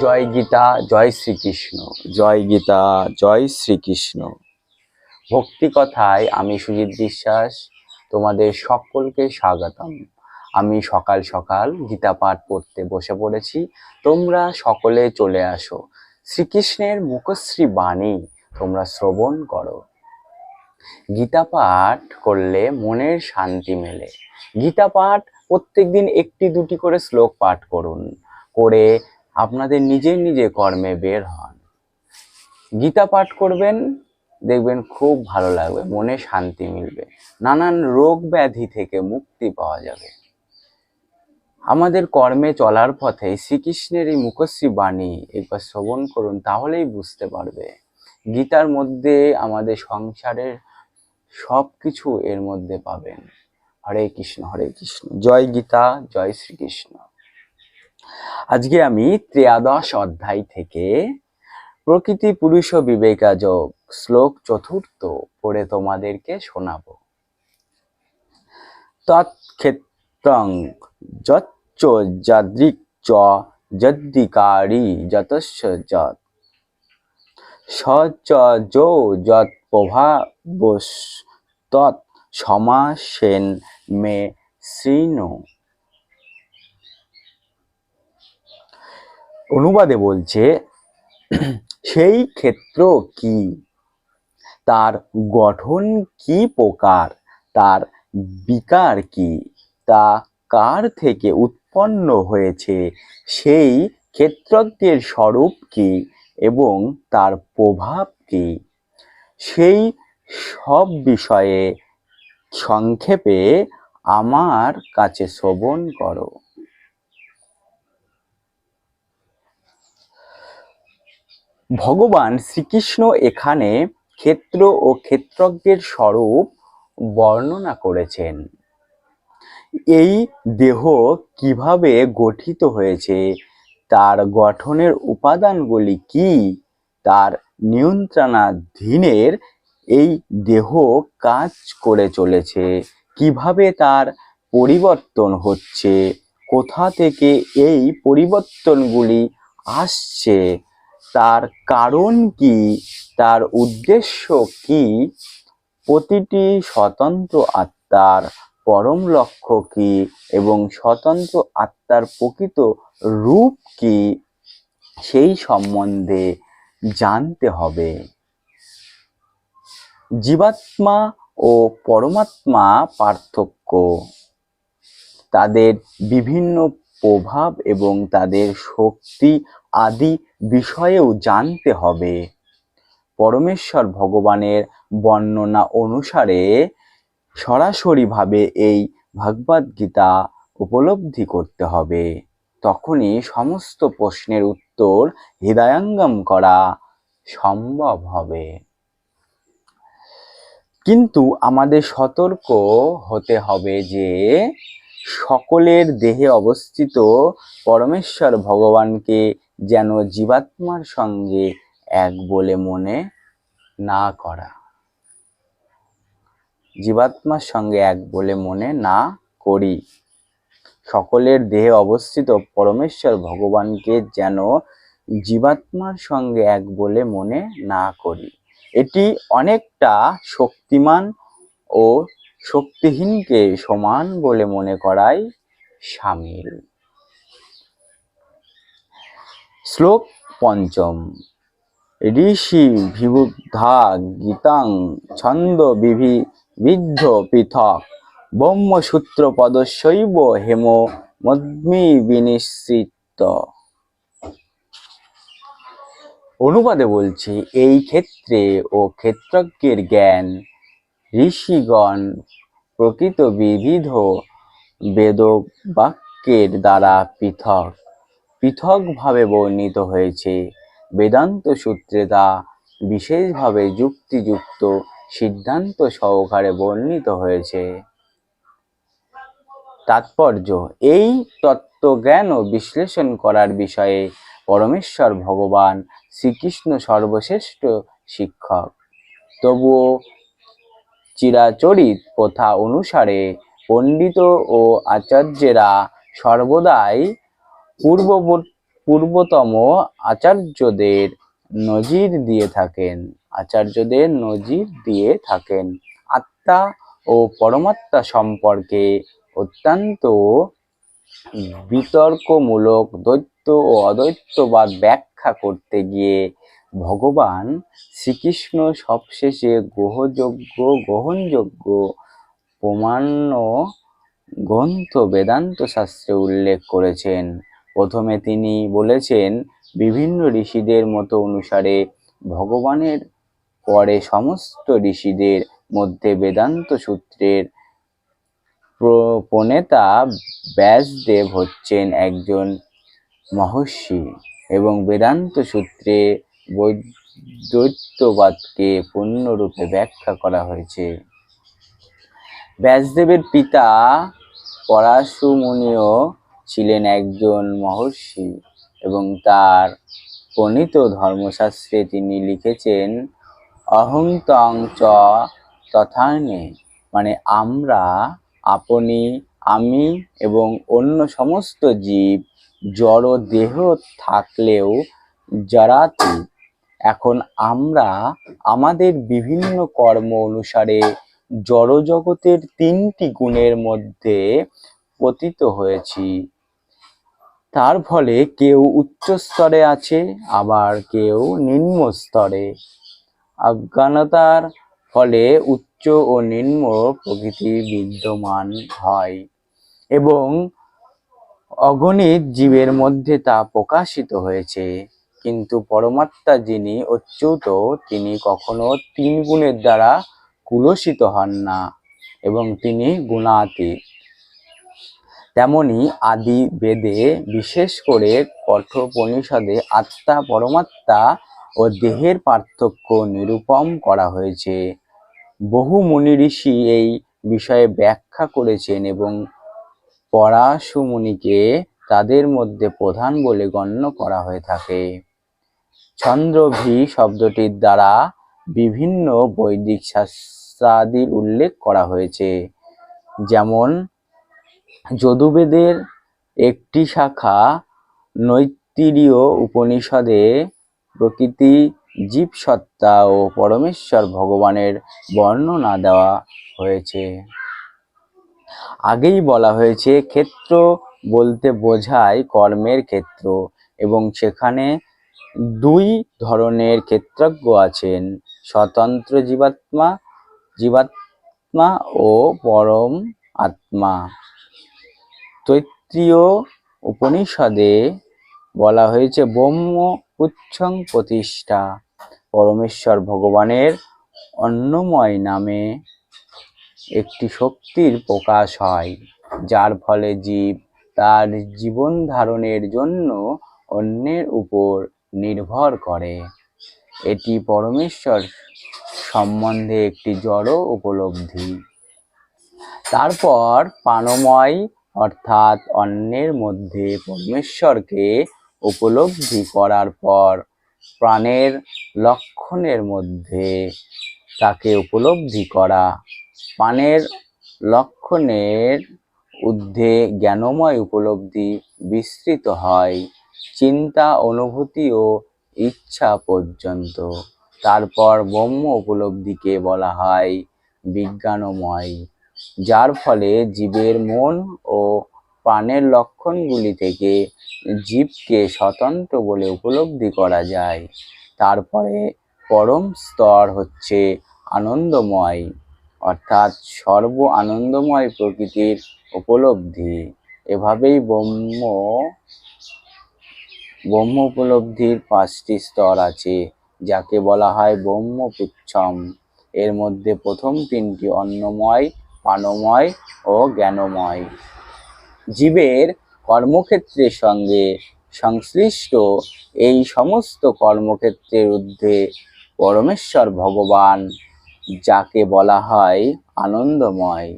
জয় গীতা জয় শ্রীকৃষ্ণ। জয় গীতা জয় শ্রীকৃষ্ণ। ভক্তি কথায় আমি সুজিত বিশ্বাস তোমাদের সকলকে স্বাগতম। আমি সকাল সকাল গীতা পাঠ পড়তে বসে পড়েছি। তোমরা সকলে চলে আসো। শ্রীকৃষ্ণের মুখশ্রী বাণী তোমরা শ্রবণ করো। গীতা পাঠ করলে মনের শান্তি মেলে। গীতা পাঠ প্রত্যেকদিন একটি দুটি করে শ্লোক পাঠ করুন। করে আপনাদের নিজের নিজে কর্মে বের হন। গীতা পাঠ করবেন, দেখবেন খুব ভালো লাগবে, মনে শান্তি মিলবে। নানান রোগ ব্যাধি থেকে মুক্তি পাওয়া যাবে। আমাদের কর্মে চলার পথে শ্রীকৃষ্ণের এই মুখশ্রী বাণী একবার শ্রবণ করুন, তাহলেই বুঝতে পারবে। গীতার মধ্যে আমাদের সংসারের সব কিছু এর মধ্যে পাবেন। হরে কৃষ্ণ হরে কৃষ্ণ। জয় গীতা, জয় শ্রীকৃষ্ণ। আজকে আমি ত্রিয়াদশ অধ্যায় থেকে প্রকৃতি, পুরুষ ও বিবেকাযোগ শ্লোক চতুর্থ পড়ে তোমাদেরকে শোনাবো। তৎক্ষেত্রং যচ্চ যাদৃক চ যদ্দিকারী যতস্য যৎ। সচ যো যৎ প্রভাবস তৎ সমাসেন মে শ্রীণু। অনুবাদে বলছে, সেই ক্ষেত্র কি? তার গঠন কি প্রকার? তার বিকার কি? তা কার থেকে উৎপন্ন হয়েছে? সেই ক্ষেত্রজ্ঞের স্বরূপ কি এবং তার প্রভাব কি? সেই সব বিষয়ে সংক্ষেপে আমার কাছে শ্রবণ করো। ভগবান শ্রীকৃষ্ণ এখানে ক্ষেত্র ও ক্ষেত্রজ্ঞের স্বরূপ বর্ণনা করেছেন। এই দেহ কীভাবে গঠিত হয়েছে, তার গঠনের উপাদানগুলি কি, তার নিয়ন্ত্রণাধীনের এই দেহ কাজ করে চলেছে, কীভাবে তার পরিবর্তন হচ্ছে, কোথা থেকে এই পরিবর্তনগুলি আসছে তার কারণ কি? তার উদ্দেশ্য কি? প্রতিটি স্বতন্ত্র আত্মার পরম লক্ষ্য কি? এবং স্বতন্ত্র আত্মার প্রকৃত রূপ কি? সেই সম্বন্ধে জানতে হবে। জীবাত্মা ও পরমাত্মা পার্থক্য। তাদের বিভিন্ন প্রভাব এবং তাদের শক্তি আদি বিষয়েও জানতে হবে। পরমেশ্বর ভগবানের বর্ণনা অনুসারে সরাসরিভাবে এই ভাগবত গীতা উপলব্ধি করতে হবে। তখনই সমস্ত প্রশ্নের উত্তর হৃদয়ঙ্গম করা সম্ভব হবে। কিন্তু আমাদের সতর্ক হতে হবে যে সকলের দেহে অবস্থিত পরমেশ্বর ভগবানকে যেন জীবাত্মার সঙ্গে এক বলে মনে না করা। জীবাত্মার সঙ্গে এক বলে মনে না করি। সকলের দেহে অবস্থিত পরমেশ্বর ভগবানকে যেন জীবাত্মার সঙ্গে এক বলে মনে না করি। এটি অনেকটা শক্তিমান ও শক্তিহীনকে সমান বলে মনে করাই সামিল। শ্লোক পঞ্চম। ঋষি বিবুদ্ধা গীতাং ছন্দ বিভি বিদ্ধ পৃথক। ব্রহ্মসূত্র পদশৈব হেম মদ্মি বিনিশ্চিত। অনুবাদে বলছি, এই ক্ষেত্রে ও ক্ষেত্রজ্ঞের জ্ঞান ঋষিগণ প্রকৃত বিবিধ বেদ বাক্যের দ্বারা পৃথক। পৃথকভাবে বর্ণিত হয়েছে। বেদান্ত সূত্রে তা বিশেষভাবে যুক্তিযুক্ত সিদ্ধান্ত সহকারে বর্ণিত হয়েছে। তাৎপর্য, এই তত্ত্বজ্ঞান ও বিশ্লেষণ করার বিষয়ে পরমেশ্বর ভগবান শ্রীকৃষ্ণ সর্বশ্রেষ্ঠ শিক্ষক। তবুও চিরাচরিত প্রথা অনুসারে পণ্ডিত ও আচার্যেরা সর্বদাই পূর্ববর্তী পূর্বতম আচার্যদের নজির দিয়ে থাকেন। আচার্যদের নজির দিয়ে থাকেন। আত্মা ও পরমাত্মা সম্পর্কে অত্যন্ত বিতর্কমূলক দ্বৈত ও অদ্বৈতবাদ ব্যাখ্যা করতে গিয়ে ভগবান শ্রীকৃষ্ণ সবশেষে গ্রহযোগ্য গ্রহণযোগ্য প্রমাণ্য গ্রন্থ বেদান্ত শাস্ত্রে উল্লেখ করেছেন। প্রথমে তিনি বলেছেন, বিভিন্ন ঋষিদের মতো অনুসারে ভগবানের পরে সমস্ত ঋষিদের মধ্যে বেদান্ত সূত্রের প্র- প্রণেতা ব্যাসদেব হচ্ছেন একজন মহর্ষি এবং বেদান্ত সূত্রে বৈদ্যবাদকে পূর্ণরূপে ব্যাখ্যা করা হয়েছে। ব্যাসদেবের পিতা পরাশুমুনিও ছিলেন একজন মহর্ষি এবং তার প্রণীত ধর্মশাস্ত্রে তিনি লিখেছেন অহংতং চ তথানে মানে আমরা, আপনি, আমি এবং অন্য সমস্ত জীব জড় দেহ থাকলেও জড়াতি। এখন আমরা আমাদের বিভিন্ন কর্ম অনুসারে জড়জগতের তিনটি গুণের মধ্যে পতিত হয়েছি। তার ফলে কেউ উচ্চ স্তরে আছে, আবার কেউ নিম্ন স্তরে। অজ্ঞানতার ফলে উচ্চ ও নিম্ন প্রকৃতি বিদ্যমান হয় এবং অগণিত জীবের মধ্যে তা প্রকাশিত হয়েছে। কিন্তু পরমাত্মা যিনি অচ্যুত, তিনি কখনো তিন গুণের দ্বারা কুলসিত হন না এবং তিনি গুণাতীত। তেমনি আদি বেদে বিশেষ করে কঠোপনিষদে আত্মা, পরমাত্মা ও দেহের পার্থক্য নিরূপম করা হয়েছে। বহু মুনি ঋষি এই বিষয়ে ব্যাখ্যা করেছেন এবং পরাশু মুনিকে তাদের মধ্যে প্রধান বলে গণ্য করা হয়ে থাকে। চন্দ্রভি শব্দটির দ্বারা বিভিন্ন বৈদিক শাস্ত্রাদির উল্লেখ করা হয়েছে। যেমন যদুবেদের একটি শাখা নৈত্তিরীয় উপনিষদে প্রকৃতি জীবসত্তা ও পরমেশ্বর ভগবানের বর্ণনা দেওয়া হয়েছে। আগেই বলা হয়েছে, ক্ষেত্র বলতে বোঝায় কর্মের ক্ষেত্র এবং সেখানে দুই ধরনের ক্ষেত্রজ্ঞ আছেন, স্বতন্ত্র জীবাত্মা জীবাত্মা ও পরম আত্মা। তৈত্রীয় উপনিষদে বলা হয়েছে, ব্রহ্ম উচ্ছং প্রতিষ্ঠা। পরমেশ্বর ভগবানের অন্নময় নামে একটি শক্তির প্রকাশ হয়, যার ফলে জীব তার জীবন ধারণের জন্য অন্যের উপর নির্ভর করে। এটি পরমেশ্বর সম্বন্ধে একটি জড় উপলব্ধি। তারপর প্রাণময় অর্থাৎ অন্যের মধ্যে পরমেশ্বরকে উপলব্ধি করার পর প্রাণের লক্ষণের মধ্যে তাকে উপলব্ধি করা, প্রাণের লক্ষণের ঊর্ধ্বে জ্ঞানময় উপলব্ধি বিস্তৃত হয় চিন্তা, অনুভূতি ও ইচ্ছা পর্যন্ত। তারপর ব্রহ্ম উপলব্ধিকে বলা হয় বিজ্ঞানময়। যার ফলে জীবের মন ও প্রাণের লক্ষণগুলি থেকে জীবকে স্বতন্ত্র বলে উপলব্ধি করা যায়। তারপরে পরম স্তর হচ্ছে আনন্দময়, অর্থাৎ সর্ব আনন্দময় প্রকৃতির উপলব্ধি। এভাবেই ব্রহ্ম ব্রহ্ম উপলব্ধির পাঁচটি স্তর আছে, যাকে বলা হয় ব্রহ্মপুচ্ছম। এর মধ্যে প্রথম তিনটি অন্নময় প্রাণময় ও জ্ঞানময়। জীবের কর্মক্ষেত্রের সঙ্গে সংশ্লিষ্ট এই সমস্ত কর্মক্ষেত্রের ঊর্ধ্বে পরমেশ্বর ভগবান, যাকে বলা হয় আনন্দময়।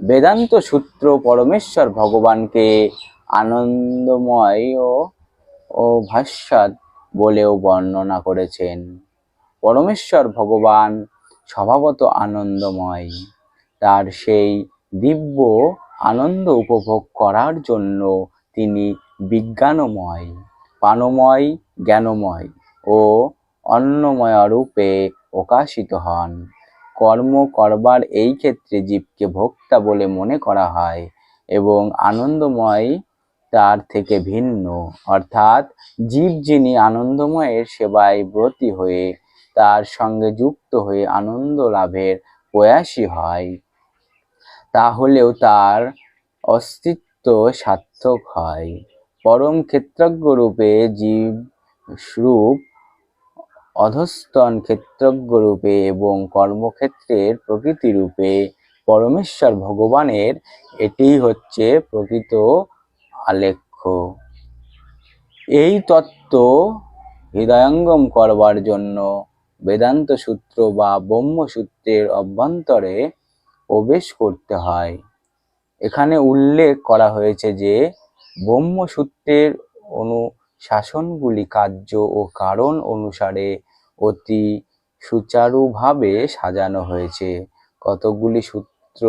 বেদান্ত সূত্র পরমেশ্বর ভগবানকে আনন্দময় ও ও ভাস্বাদ বলেও বর্ণনা করেছেন। পরমেশ্বর ভগবান স্বভাবত আনন্দময়। তার সেই দিব্য আনন্দ উপভোগ করার জন্য তিনি বিজ্ঞানময় পানময় জ্ঞানময় ও অন্নময় রূপে প্রকাশিত হন। কর্ম করবার এই ক্ষেত্রে জীবকে ভোক্তা বলে মনে করা হয় এবং আনন্দময় তার থেকে ভিন্ন। অর্থাৎ জীব যিনি আনন্দময়ের সেবায় ব্রতী হয়ে তার সঙ্গে যুক্ত হয়ে আনন্দ লাভের প্রয়াসী হয় তাহলেও তার অস্তিত্ব সার্থক হয়। পরম ক্ষেত্রজ্ঞ রূপে জীব রূপ অধস্তন ক্ষেত্রজ্ঞ রূপে এবং কর্মক্ষেত্রের প্রকৃতি রূপে পরমেশ্বর ভগবানের এটিই হচ্ছে প্রকৃত আলেখ্য। এই তত্ত্ব হৃদয়ঙ্গম করবার জন্য বেদান্ত সূত্র বা ব্রহ্মসূত্রের অভ্যন্তরে প্রবেশ করতে হয়। এখানে উল্লেখ করা হয়েছে যে, ব্রহ্মসূত্রের অনুশাসনগুলি কার্য ও কারণ অনুসারে অতি সুচারুভাবে সাজানো হয়েছে। কতগুলি সূত্র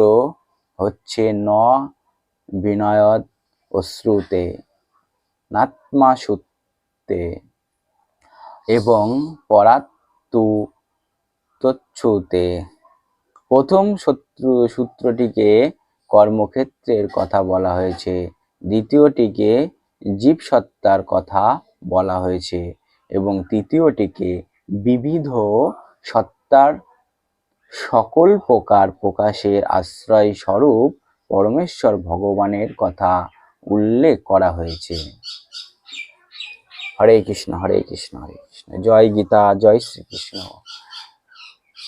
হচ্ছে ন বিনয়ত অশ্রুতে নাত্মা সূত্রে এবং পরাত্তু তচ্ছুতে প্রথম শত্রু, সূত্রটিকে কর্মক্ষেত্রের কথা বলা হয়েছে। দ্বিতীয়টিকে জীবসত্তার কথা বলা হয়েছে এবং তৃতীয়টিকে বিবিধ সত্তার সকল প্রকার প্রকাশের আশ্রয় স্বরূপ পরমেশ্বর ভগবানের কথা উল্লেখ করা হয়েছে। হরে কৃষ্ণ হরে কৃষ্ণ হরে কৃষ্ণ। জয় গীতা, জয় শ্রীকৃষ্ণ।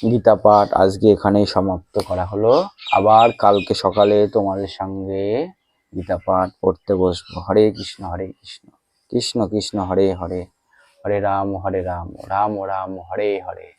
গীতা পাঠ আজকে এখানেই সমাপ্ত করা হলো। আবার কালকে সকালে তোমাদের সঙ্গে গীতা পাঠ পড়তে বসবো। হরে কৃষ্ণ হরে কৃষ্ণ। কৃষ্ণ কৃষ্ণ, হরে হরে। হরে রাম হরে রাম। রাম রাম, হরে হরে।